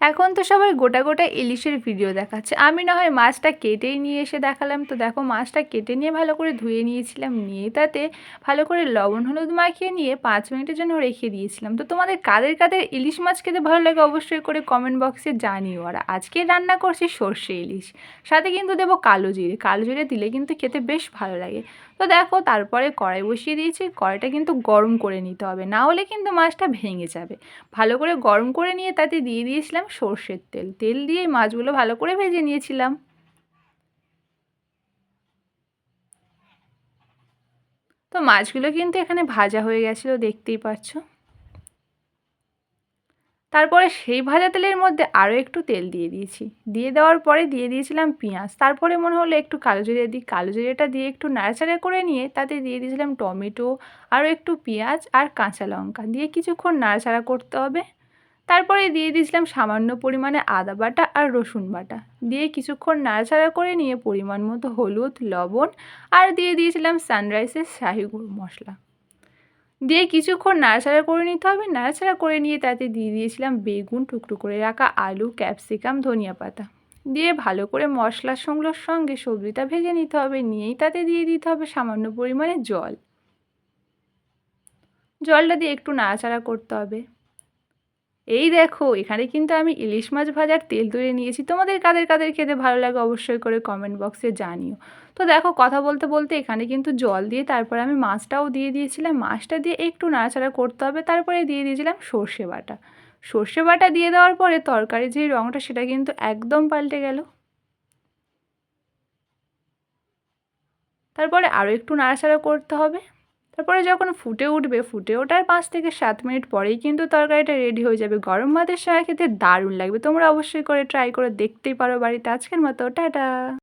এখন তো সবাই গোটা গোটা ইলিশের ভিডিও দেখাচ্ছে। আমি না হয় মাছটা কেটেই নিয়ে এসে দেখালাম। তো দেখো মাছটা কেটে নিয়ে ভালো করে ধুয়ে নিয়েছিলাম, নিয়ে তাতে ভালো করে লবণ, হলুদ মাখিয়ে নিয়ে পাঁচ মিনিটের জন্য রেখে দিয়েছিলাম। তো তোমাদের কাদের কাদের ইলিশ মাছ খেতে ভালো লাগে অবশ্যই করে কমেন্ট বক্সে জানিও। আর আজকে রান্না করছি সর্ষে ইলিশ, সাথে কিন্তু দেবো কালো জিরে। কালো জিরে দিলে কিন্তু খেতে বেশ ভালো লাগে। তো দেখো তারপরে কড়াই বসিয়ে দিয়েছি, কড়াইটা কিন্তু গরম করে নিতে হবে। না হলে কিন্তু মাছটা ভেঙে যাবে। ভালো করে গরম করে নিয়ে তাতে দিয়ে দিয়েছিলাম সর্ষের তেল। তেল দিয়ে মাছগুলো ভালো করে ভেজে নিয়েছিলাম। তো মাছগুলো কিন্তু এখানে ভাজা হয়ে গেছিল, দেখতেই পাচ্ছ। তারপরে সেই ভাজা তেলের মধ্যে আরও একটু তেল দিয়ে দিয়েছি। দিয়ে দেওয়ার পরে দিয়ে দিয়েছিলাম পেঁয়াজ। তারপরে মনে হলো একটু কালো জিরে দিই। কালো জিরেটা দিয়ে একটু নাড়াচাড়া করে নিয়ে তাতে দিয়ে দিয়েছিলাম টমেটো আরও একটু পেঁয়াজ আর কাঁচা লঙ্কা। দিয়ে কিছুক্ষণ নাড়াচাড়া করতে হবে। তারপরে দিয়ে দিয়েছিলাম সামান্য পরিমাণে আদা বাটা আর রসুন বাটা। দিয়ে কিছুক্ষণ নাড়াচাড়া করে নিয়ে পরিমাণ মতো হলুদ, লবণ আর দিয়ে দিয়েছিলাম সানরাইসের শাহি গুঁড়ো মশলা। দিয়ে কিছুক্ষণ নাড়াচাড়া করে নিতে হবে। নাড়াচাড়া করে নিয়ে তাতে দিয়ে দিয়েছিলাম বেগুন টুকরো করে রাখা আলু, ক্যাপসিকাম, ধনিয়া পাতা। দিয়ে ভালো করে মশলার সঙ্গলোর সঙ্গে সবজিটা ভেজে নিতে হবে। নিয়েই তাতে দিয়ে দিতে হবে সামান্য পরিমাণে জল। জলটা দিয়ে একটু নাড়াচাড়া করতে হবে। এই দেখো, এখানে কিন্তু আমি ইলিশ মাছ ভাজার তেল তুলে নিয়েছি। তোমাদের কাদের কাদের খেতে ভালো লাগে অবশ্যই করে কমেন্ট বক্সে জানিও। তো দেখো, কথা বলতে বলতে এখানে কিন্তু জল দিয়ে তারপরে আমি মাছটাও দিয়ে দিয়েছিলাম। মাছটা দিয়ে একটু নাড়াচাড়া করতে হবে, তারপরে দিয়ে দিয়েছিলাম সর্ষে বাটা। সর্ষে বাটা দিয়ে দেওয়ার পরে তরকারির যে রঙটা সেটা কিন্তু একদম পাল্টে গেল। তারপরে আরও একটু নাড়াচাড়া করতে হবে। তারপরে যখন ফুটে উঠবে, ফুটে ওঠার পাঁচ থেকে সাত মিনিট পরেই কিন্তু তরকারিটা রেডি হয়ে যাবে। গরম ভাতের সঙ্গে খেতে দারুণ লাগবে। তোমরা অবশ্যই করে ট্রাই করে দেখতেই পারো বাড়িতে। আজকের মতো, টাটা।